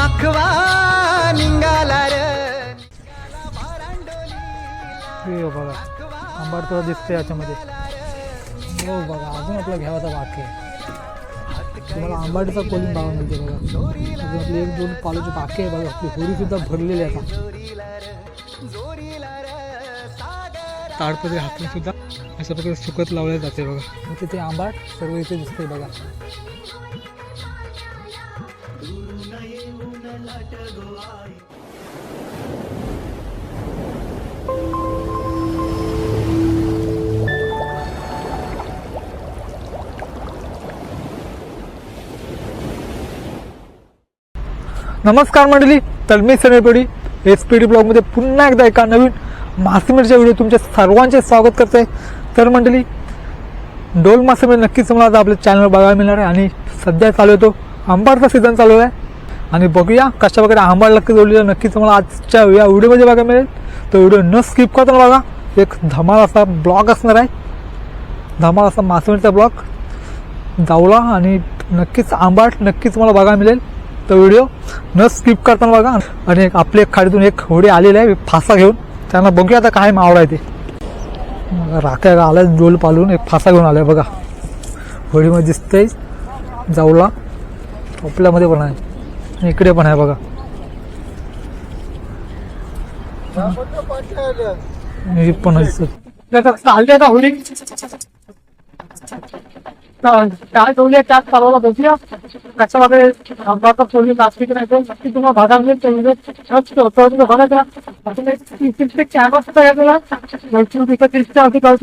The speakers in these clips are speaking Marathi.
नखवा निघाला र. हे बघा आंबाड तुला दिसते याच्यामध्ये. हो बघा अजून आपला घ्यावाचा बाकी आहे. तुम्हाला आंबाडीचा कोलिंग बघा मिळते बघा. अजून आपली एक दोन पालोची बाकी आहे बघा आपली होरी सुद्धा भरलेली आहे आता. ताडपत्री हाकून सुद्धा अशा प्रकारे सुकत लावले जाते बघा. तिथे आंबाट सर्व इथे दिसते बघा. नमस्कार मंडळी तलमी सनेपडी एस पी डी ब्लॉगमध्ये पुन्हा एकदा एका नवीन मासेमारीच्या व्हिडिओ तुमच्या सर्वांचे स्वागत करते तर मंडळी डोल मासेमारी नक्कीच तुम्हाला आज आपल्या चॅनलवर बघायला मिळणार आहे आणि सध्या चालू आहे तो सीझन चालू आहे. आणि बघूया कशा प्रकारे आंबाड नक्की जोडलेलं नक्कीच तुम्हाला आजच्या या व्हिडिओमध्ये बघायला मिळेल. तो व्हिडिओ न स्किप करताना बघा. एक धमाल असा ब्लॉग असणार आहे. धमाल असा मासेमारीचा ब्लॉग जाऊला आणि नक्कीच आंबाट नक्कीच तुम्हाला बघायला मिळेल. तो व्हिडिओ न स्किप करताना बघा. आणि एक खाडीतून एक होडी आलेली आहे. फासा घेऊन. त्यांना बघूया आता काय मावळा आहे ते. राख्या आलाय डोल पालून एक फासा घेऊन आलाय बघा. होडीमध्ये दिसतंय. जाऊला आपल्यामध्ये पण आहे. इकडे पण आहे बघा. ही पण चालते का काय ठेवले त्यात चालवला बघूया कशा वगैरे आंबाचा ठेवली नास्तिक नाही नक्की तुम्हाला भागामध्ये होती त्याचा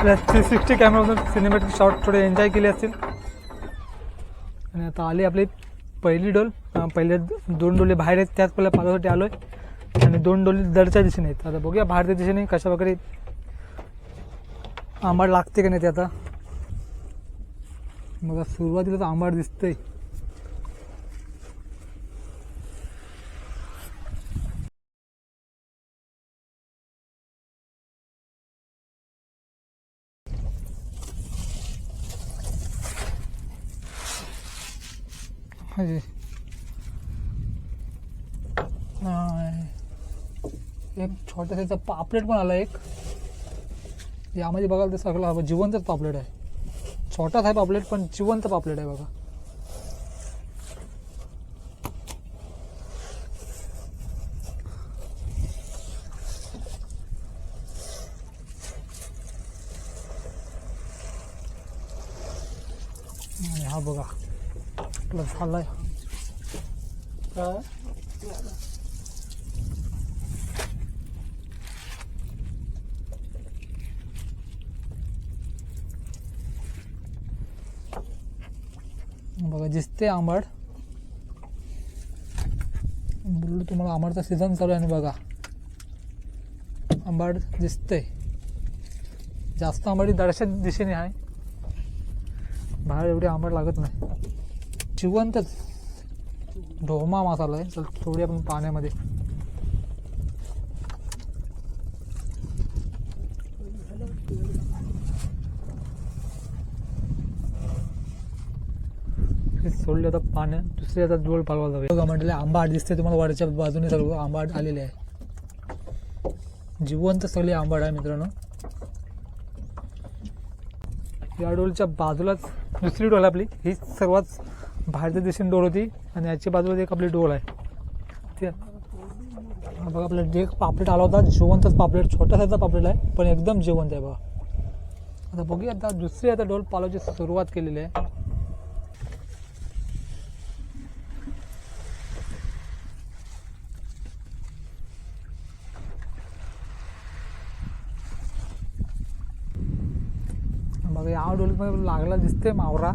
आपल्या थ्री सिक्स्टी कॅमेरामधून सिनेमॅटिक शॉट थोडे एन्जॉय केले असतील. आणि आता आली आपली पहिली डोल. पहिले दोन डोले बाहेर आहेत त्याच पहिल्या पाहण्यासाठी आलो आहे आणि दोन डोले दरच्या दिशेने आहेत. आता बघूया बाहेरच्या दिशेने कशा वगैरे आंबाड लागते का नाही ते आता. बघा सुरुवातीला तर आंबाड दिसतंय. हाय. एक छोट्या साईजचा पापलेट पण आला एक. यामध्ये बघाल तर सगळं जिवंतच पापलेट आहे. छोटाच आहे पापलेट पण जिवंत पापलेट आहे बघा आणि हा बघा आपला झालाय बघा दिसते आंबड बोललो तुम्हाला आंबाडचा सीझन चालू आहे बघा. आंबाड दिसते जास्त आंबाडी दडशा दिशेने आहे. बाहेर एवढी आंबट लागत नाही. जिवंतच. ढोमा मसाला आहे. चल थोडी आपण पाण्यामध्ये. सोडले आता पाण्यात दुसरे आता डोळ पालवायला जाऊया बघा म्हटलं आंबा दिसते तुम्हाला वरच्या बाजूने सर्व आंबा आलेले आहे. जिवंत सगळे आंबाड आहे मित्रांनो. या डोलच्या बाजूलाच दुसरी डोल आपली. ही सर्वात भारतीय दिशेने डोल होती आणि याच्या बाजूला एक आपली डोल आहे. ते बघा आपला जे पापलेट आला होता जिवंतच पापलेट छोटा साईजचा पापलेट आहे पण एकदम जिवंत आहे बघा. आता बघूया आता दुसरी आता डोल पालवची सुरुवात केलेली आहे. बघा या डोलीमध्ये लागला दिसते मावरा.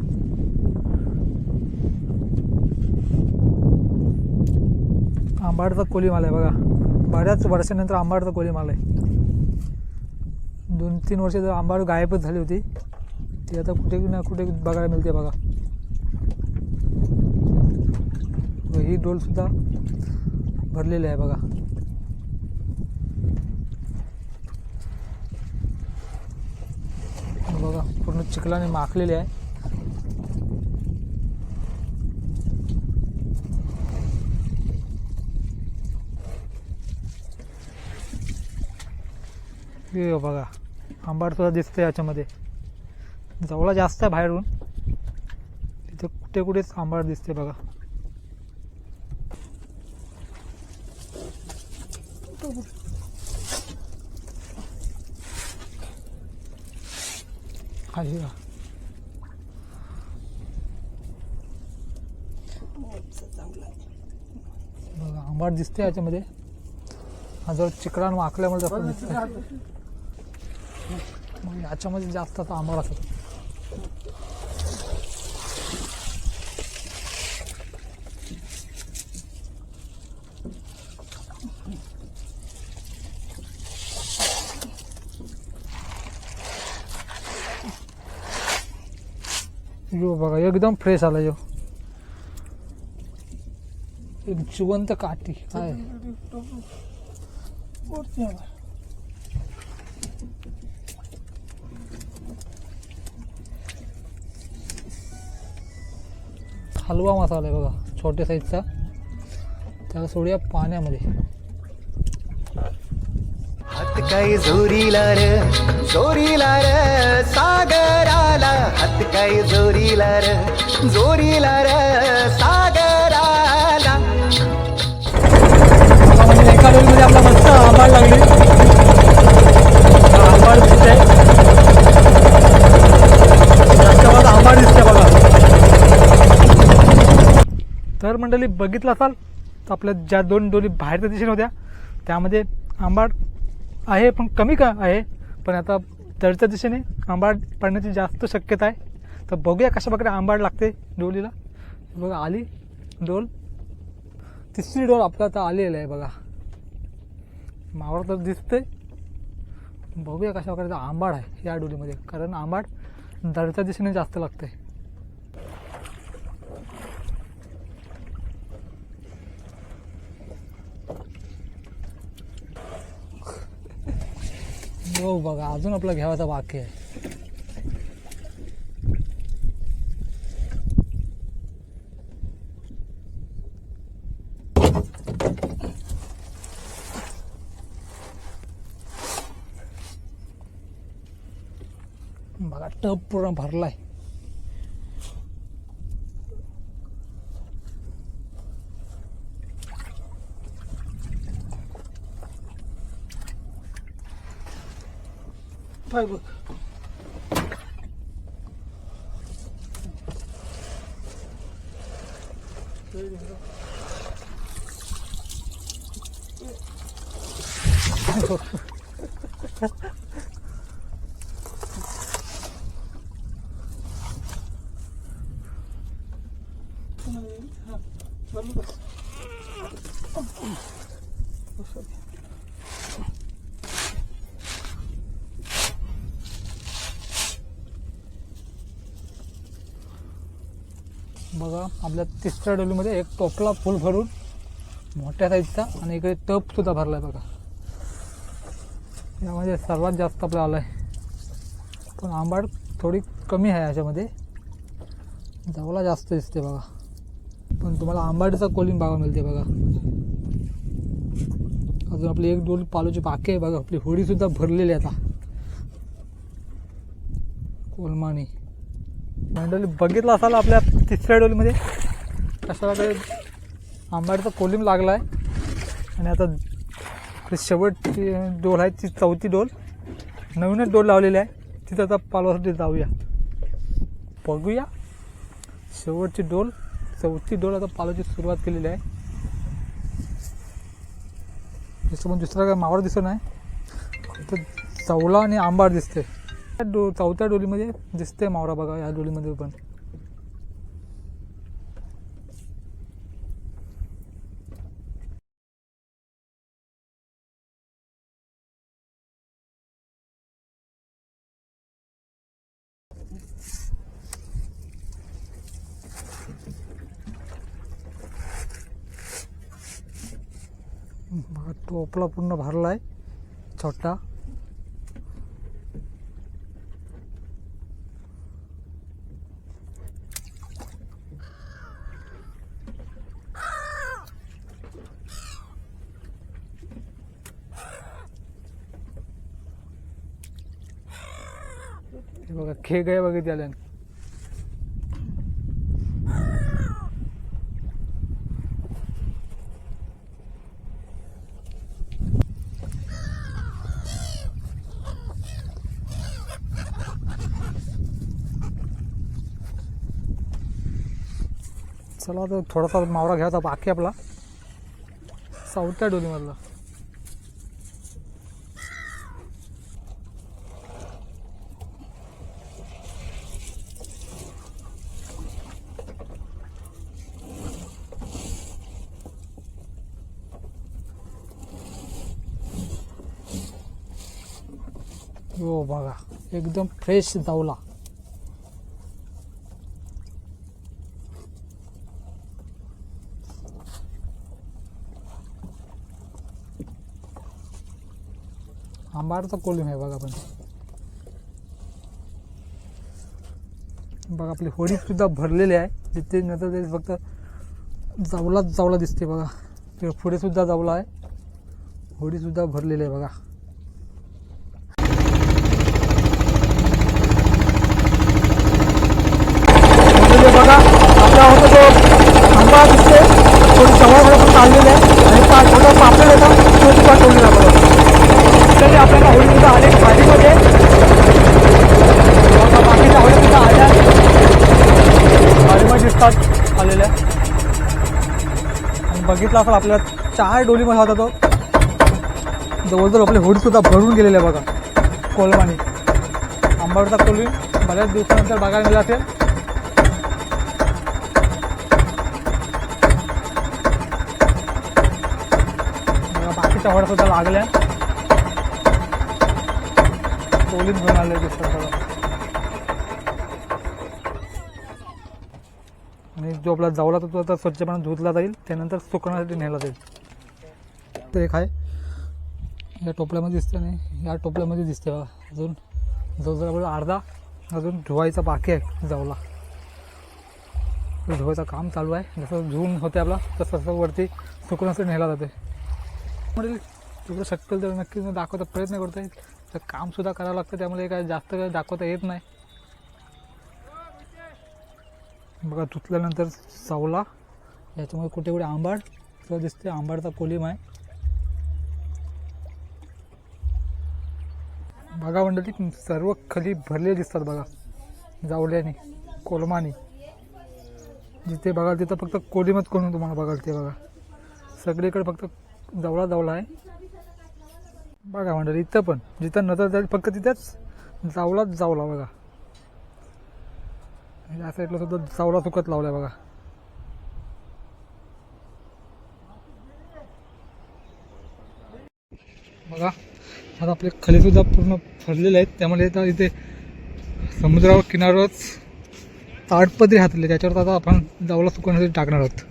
आंबाडचा कोलीमाल आहे बघा. बऱ्याच वर्षानंतर आंबाडचा कोलीमाल आहे. दोन तीन वर्ष तर आंबाड गायबच झाली होती. ती आता कुठे ना कुठे बघायला मिळते बघा. ही डोल सुद्धा भरलेली आहे बघा बघा पूर्ण चिखलाने माखलेली आहे. बघा आंबाड सुद्धा दिसतंय याच्यामध्ये. जवळ जास्त आहे बाहेरून. तिथे कुठे कुठेच आंबाड दिसते बघा. आहे का बघा आंबाड दिसते याच्यामध्ये हा जर चिकरान वाकल्यामुळे जास्त दिसतंय मग याच्यामध्ये जास्त आता आंबाड असत बघा एकदम फ्रेश आला यो. एक जिवंत काठी काय? हलवा मसाला आहे बघा छोट्या साईजचा त्याला सोडूया पाण्यामध्ये. हात काय जोरीला र जोरीला र सागराला हात काय जोरीला र जोरीला र सागराला. म्हणजे एका डोलीमध्ये आपला मस्त आंबाड लागली. आंबाड दिसते जास्त आंबाड दिसते बघा. तर मंडळी बघितलं असाल तर आपल्या ज्या दोन डोली बाहेरच्या दिशेने होत्या त्यामध्ये आंबाड आहे पण कमी का आहे? पण आता तळच्या दिशेने आंबाड पडण्याची जास्त शक्यता आहे. तर बघूया कशा प्रकारे आंबाड लागते डोलीला. बघा आली डोल. तिसरी डोल आपला आता आलेला आहे बघा. मावळ तर दिसते बघूया कशा प्रकारचा आंबाड आहे या डोलीमध्ये. कारण आंबाड दरच्या दिशेने जास्त लागते हो बघा अजून आपला घ्यावाचा बाकी आहे. बघा टप पूर्ण भरलाय. Tayfur. बघा आपल्या तिसऱ्या डोलीमध्ये एक टोपला फुल भरून मोठ्या साईजचा आणि इकडे टप सुद्धा भरलाय बघा. यामध्ये सर्वात जास्त आपला आलाय. पण आंबाड थोडी कमी आहे याच्यामध्ये. जवळा जास्त दिसते बघा. पण तुम्हाला आंबाडीचा कोलिंग बघा मिळते बघा. अजून आपली एक डोल पालोची बाकी आहे बघा. आपली होडी सुद्धा भरलेली आता. कोलमानी. मंडळी बघितलं असाल आपल्या तिसऱ्या डोलीमध्ये? कशा काही आंबाडीचा कोलिम लागला आहे आणि आता शेवटची डोल आहे ती चौथी डोल. नवीनच डोल लावलेली आहे. तिथं आता पालवासाठी जाऊया. बघूया. शेवटची डोल चौथी डोल आता पालवाची सुरुवात केलेली आहे. त्याच्यामुळे दुसरा काय मावळ दिसत नाही. तर चवला आणि आंबाड दिसते डो चौथ्या डोलीमध्ये दिसते मावरा बघा या डोलीमध्ये पण. बघा टोपला पूर्ण भरला आहे छोटा. हे बघा खेळ आहे बघित आल्यान चला आता थोडासा मावरा घ्यायचा बाकी आपला. साऊथच्या डोलीमधला. हो बघा. एकदम फ्रेश जावला आंबारचा कोलिम आहे बघा पण. बघा आपली होडी सुद्धा भरलेली आहे. जिथे नंतर ते फक्त जावलाच जावला दिसते बघा. ते पुढे सुद्धा जावला आहे. होडी सुद्धा भरलेली आहे बघा म्हणजे बघा आपल्या होता जो आंबा दिसते थोडी जवळ पण चाललेली आहे. आणि पा छोटा पापड होता तो सुद्धा ठेवलेला बघा. तरी आपल्याला होळीसुद्धा आले गाडीमध्ये बाकीच्या होळीसुद्धा आल्या. गाडीमध्ये दिसतात आलेल्या. आणि बघितलं असेल आपल्याला चार डोलीमध्ये होता तो. जवळजवळ आपले होडीसुद्धा भरून गेलेले आहे बघा. कोलमानी. आंबाडचा कोलमी बऱ्याच दिवसानंतर बघायला मिळाला असेल. सुद्धा लागल्या. पोलीस घेऊन आले दिसतात आणि जो आपला जावला तो आता स्वच्छपणे धुतला जाईल त्यानंतर सुकण्यासाठी नेला जाईल. ते एक आहे. या टोपल्यामध्ये दिसते नाही या टोपल्यामध्ये दिसते अजून जवळजवळ आपल्याला अर्धा अजून धुवायचा बाकी आहे जावला. धुवायचं काम चालू आहे. जसं धुवून होते आपला तसं वरती सुकण्यासाठी नेला जाते म्हणजे तेवढं शक्य तर नक्कीच मी दाखवता प्रयत्न करतो आहे तर कामसुद्धा करावं लागतं त्यामुळे काय जास्त काय दाखवता येत नाही. बघा धुतल्यानंतर सावला याच्यामुळे कुठे कुठे आंबाड तर दिसते आंबाडचा कोलिम आहे. बघा मंडळी सर्व खाली भरले दिसतात बघा. जावल्याने कोलमाने. जिथे बघाल तिथं फक्त कोलिमच करून तुम्हाला बघाल ते बघा. सगळीकडे फक्त जवळा जवळा आहे. बघा मंडळी इथं पण जिथं नजर जाईल फक्त तिथेच जावलाच जावला बघा. या साईडला सुद्धा जावला सुकत लावलाय बघा. बघा आता आपले खले सुद्धा पूर्ण फरलेले आहेत. त्यामुळे आता इथे समुद्रावर किनारच ताडपदरी हातले त्याच्यावर आता आपण जावला सुकवण्यासाठी टाकणार आहोत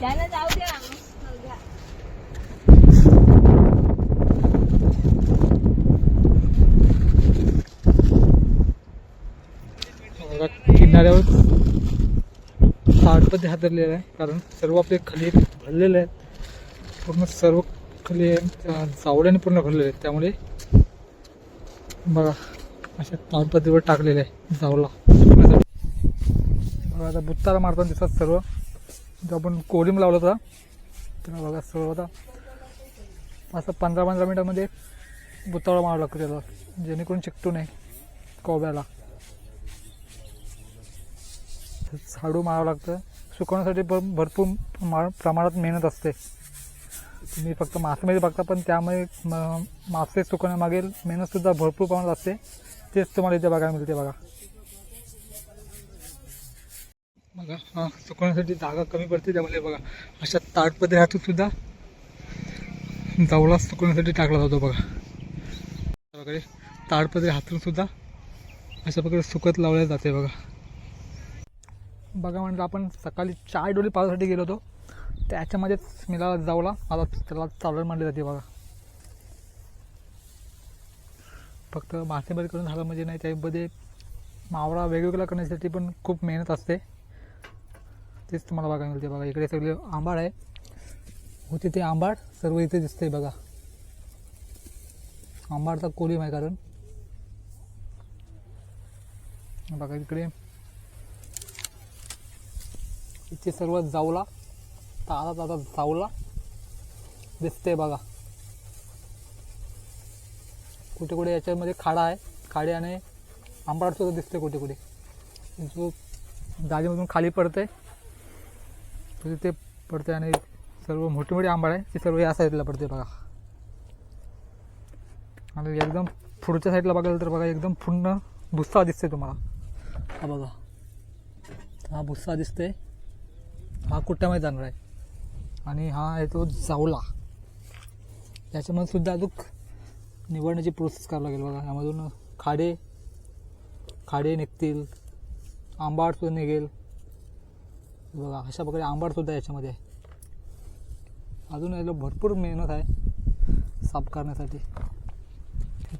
त्याला जाऊ द्या मस्त घ्या. बघा किनाऱ्यावर ताडपदरी हादरलेला आहे. कारण सर्व आपले खाली भरलेले आहेत. पूर्ण सर्व खाली चावड्याने पूर्ण भरलेले आहेत. त्यामुळे बघा अशा ताडपत्रीवर टाकलेले आहे जावला. बघा आता बुत्ताला मारताना दिसतात सर्व. जो आपण कोलिम लावला होता तेव्हा बघा सर्व आता असं पंधरा पंधरा मिनटामध्ये बुत्तावळा मारावं लागतो त्याला. जेणेकरून चिकटू नये कोब्याला. झाडू मारावं लागतं. सुकवण्यासाठी पण भरपूर प्रमाणात मेहनत असते. तुम्ही फक्त मासेमध्ये बघता पण त्यामुळे म- मासे सुकवण्यामागे मेहनतसुद्धा भरपूर प्रमाणात असते. तेच तुम्हाला इथे बघायला मिळते बघा. बघा हां सुकवण्यासाठी जागा कमी पडते त्यामुळे बघा अशा ताटपदे हातून सुद्धा जावळा सुकवण्यासाठी टाकला जातो बघा. अशा प्रकारे ताडपत्रे हातून सुद्धा अशा प्रकारे सुकत लावल्या जाते बघा. बघा म्हणजे आपण सकाळी चार डोली पावसाठी गेलो होतो. त्याच्यामध्येच मिळाला जावला. आता त्याला चालवण मांडली जाते बघा. फक्त मासेमारी करून झालं म्हणजे नाही त्यामध्ये मावळा वेगवेगळा करण्यासाठी पण खूप मेहनत असते. तेच तुम्हाला बघायला मिळते बघा. इकडे सगळे आंबाड आहे. होते ते आंबाड सर्व इथे दिसते बघा. आंबाडचा कोलीम आहे कारण. बघा इकडे. इथे सर्व जावला. ताजा ताजा जावला. दिसते बघा. कुठे कुठे याच्यामध्ये खाडा आहे. खाडे आणि आंबाड सुद्धा दिसते कुठे कुठे जो जाळीमधून खाली पडते तिथे पडते आणि सर्व मोठी मोठी आंबाड आहे. ते सर्व या साईडला पडते बघा. आणि एकदम पुढच्या साईडला बघायला तर बघा एकदम पूर्ण भुस्सा दिसते तुम्हाला. हा बघा. हा भुस्सा दिसते हा कुट्ट्यामध्ये जाणार आहे आणि हा आहे तो जावला. याच्यामध्ये सुद्धा अजून निवडण्याची प्रोसेस करावं लागेल बघा. यामधून खाडे खाडे निघतील आंबाड सुद्धा निघेल. बघा अशा प्रकारे आंबाडसुद्धा याच्यामध्ये आहे अजून याला भरपूर मेहनत आहे साफ करण्यासाठी.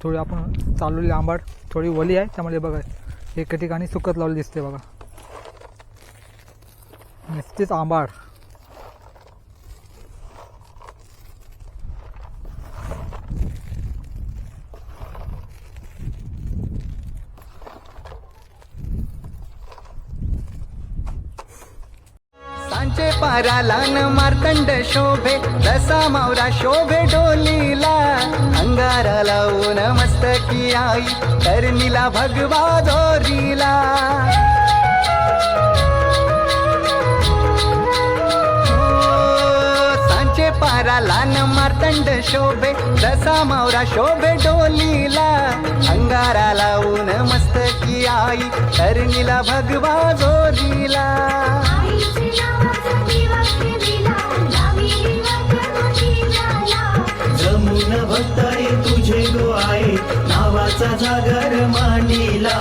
थोडी आपण चालवलेली आंबाड थोडी वली आहे. त्यामुळे बघा एका ठिकाणी सुकत लावली दिसते बघा. नुसतीच आंबाड. सांचे पाराला न मार्तंड शोभे रसा मावरा शोभे डोलीला. अंगारा लावून मस्तकी आई कर्णीला भगवा दोरीला. पाराला न मार्तंड शोभे रसा मावरा शोभे डोलीला. अंगारा लावून मस्तकी आई कर्णीला भगवा जोरीला जमुन भक्ताई तुझे गो आहे नावाचा जागर मांडीला.